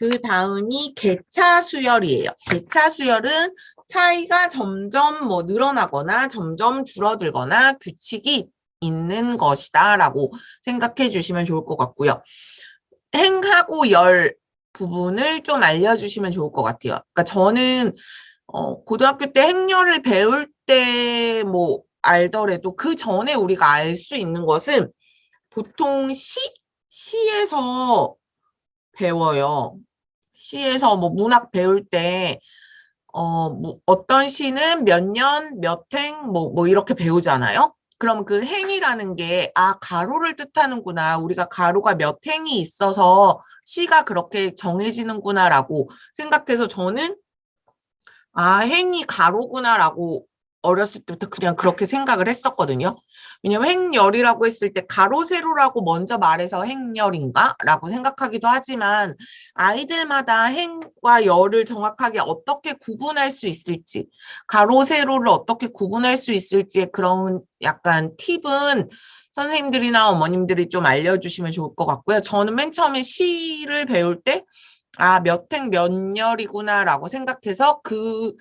그 다음이 개차 수열이에요. 개차 수열은 차이가 점점 뭐 늘어나거나 점점 줄어들거나 규칙이 있는 것이다 라고 생각해 주시면 좋을 것 같고요. 행하고 열 부분을 좀 알려주시면 좋을 것 같아요. 그러니까 저는 어, 고등학교 때 행렬을 배울 때 뭐 알더라도 그 전에 우리가 알 수 있는 것은 보통 시 시에서 배워요. 시에서 뭐 문학 배울 때 어, 뭐 어떤 시는 몇 년, 몇 행, 뭐, 뭐 이렇게 배우잖아요. 그럼 그 행이라는 게, 아, 가로를 뜻하는구나. 우리가 가로가 몇 행이 있어서 시가 그렇게 정해지는구나라고 생각해서 저는, 아, 행이 가로구나라고 어렸을 때부터 그냥 그렇게 생각을 했었거든요. 왜냐면 행열이라고 했을 때 가로, 세로라고 먼저 말해서 행열인가? 라고 생각하기도 하지만 아이들마다 행과 열을 정확하게 어떻게 구분할 수 있을지, 가로, 세로를 어떻게 구분할 수 있을지 그런 약간 팁은 선생님들이나 어머님들이 좀 알려주시면 좋을 것 같고요. 저는 맨 처음에 시를 배울 때, 아, 몇 행, 몇 열이구나 라고 생각해서 그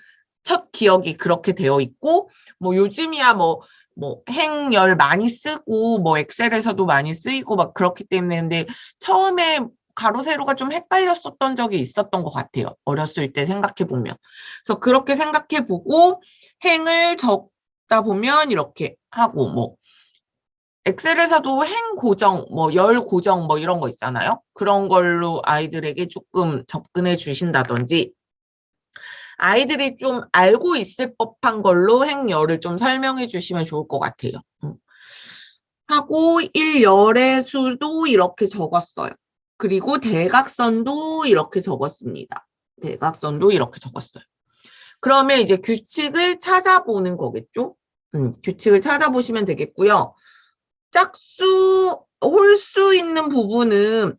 첫 기억이 그렇게 되어 있고, 뭐 요즘이야 뭐, 뭐 행열 많이 쓰고, 뭐 엑셀에서도 많이 쓰이고 막 그렇기 때문에 근데 처음에 가로 세로가 좀 헷갈렸었던 적이 있었던 것 같아요. 어렸을 때 생각해 보면. 그래서 그렇게 생각해 보고 행을 적다 보면 이렇게 하고 뭐 엑셀에서도 행 고정, 뭐 열 고정 뭐 이런 거 있잖아요. 그런 걸로 아이들에게 조금 접근해 주신다든지 아이들이 좀 알고 있을 법한 걸로 행열을 좀 설명해 주시면 좋을 것 같아요. 음. 하고 일열의 수도 이렇게 적었어요. 그리고 대각선도 이렇게 적었습니다. 대각선도 이렇게 적었어요. 그러면 이제 규칙을 찾아보는 거겠죠? 음, 규칙을 찾아보시면 되겠고요. 짝수, 홀수 있는 부분은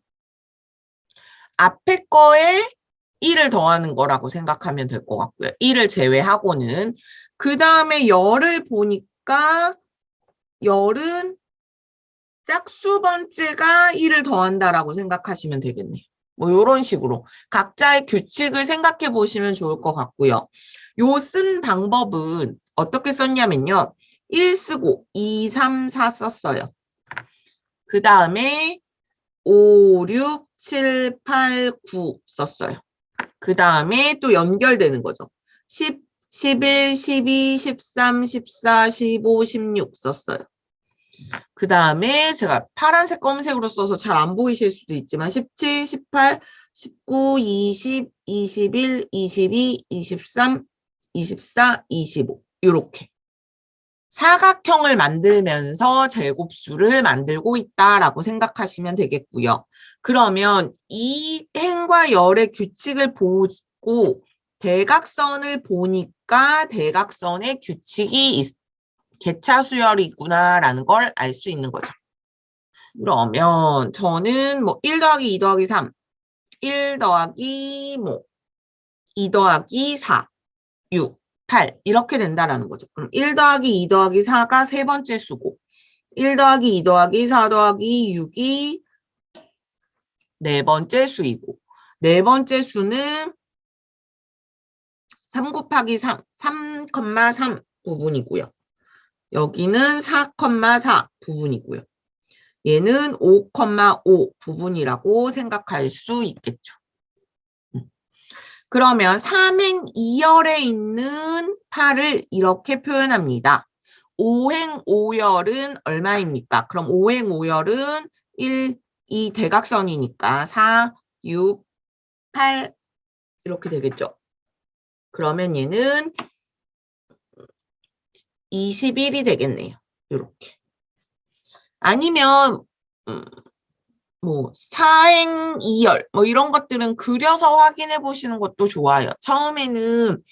앞에 거에 1을 더하는 거라고 생각하면 될 것 같고요. 1을 제외하고는. 그 다음에 열을 보니까 열은 짝수 번째가 1을 더한다라고 생각하시면 되겠네요. 뭐 이런 식으로 각자의 규칙을 생각해 보시면 좋을 것 같고요. 요 쓴 방법은 어떻게 썼냐면요. 1 쓰고 2, 3, 4 썼어요. 그 다음에 5, 6, 7, 8, 9 썼어요. 그 다음에 또 연결되는 거죠. 10, 11, 12, 13, 14, 15, 16 썼어요. 그 다음에 제가 파란색 검은색으로 써서 잘 안 보이실 수도 있지만 17, 18, 19, 20, 21, 22, 23, 24, 25 이렇게 사각형을 만들면서 제곱수를 만들고 있다라고 생각하시면 되겠고요. 그러면 이 행과 열의 규칙을 보고 대각선을 보니까 대각선의 규칙이 있, 개차 수열이구나라는 걸 알 수 있는 거죠. 그러면 저는 뭐 1 더하기 2 더하기 3, 1 더하기 뭐 2 더하기 4, 6, 8 이렇게 된다라는 거죠. 그럼 1 더하기 2 더하기 4가 세 번째 수고 1 더하기 2 더하기 4 더하기 6이 네 번째 수이고 네 번째 수는 3 곱하기 3, 3,3 부분이고요. 여기는 4,4 부분이고요. 얘는 5,5 부분이라고 생각할 수 있겠죠. 음. 그러면 3행 2열에 있는 8을 이렇게 표현합니다. 5행 5열은 얼마입니까? 그럼 5행 5열은 1, 2 대각선이니까 4, 6, 8 이렇게 되겠죠. 그러면 얘는 21이 되겠네요. 이렇게. 아니면 음, 뭐 사행 2열 뭐 이런 것들은 그려서 확인해 보시는 것도 좋아요. 처음에는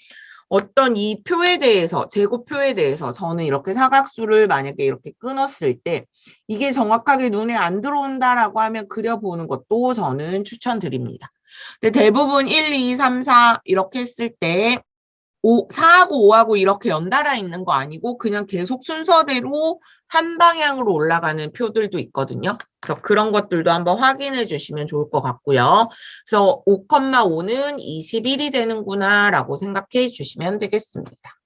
어떤 이 표에 대해서 제곱표에 대해서 저는 이렇게 사각수를 만약에 이렇게 끊었을 때 이게 정확하게 눈에 안 들어온다라고 하면 그려보는 것도 저는 추천드립니다. 근데 대부분 1, 2, 3, 4 이렇게 했을 때 5, 4하고 5하고 이렇게 연달아 있는 거 아니고 그냥 계속 순서대로 한 방향으로 올라가는 표들도 있거든요. 그래서 그런 것들도 한번 확인해 주시면 좋을 것 같고요. 그래서 5,5는 21이 되는구나 라고 생각해 주시면 되겠습니다.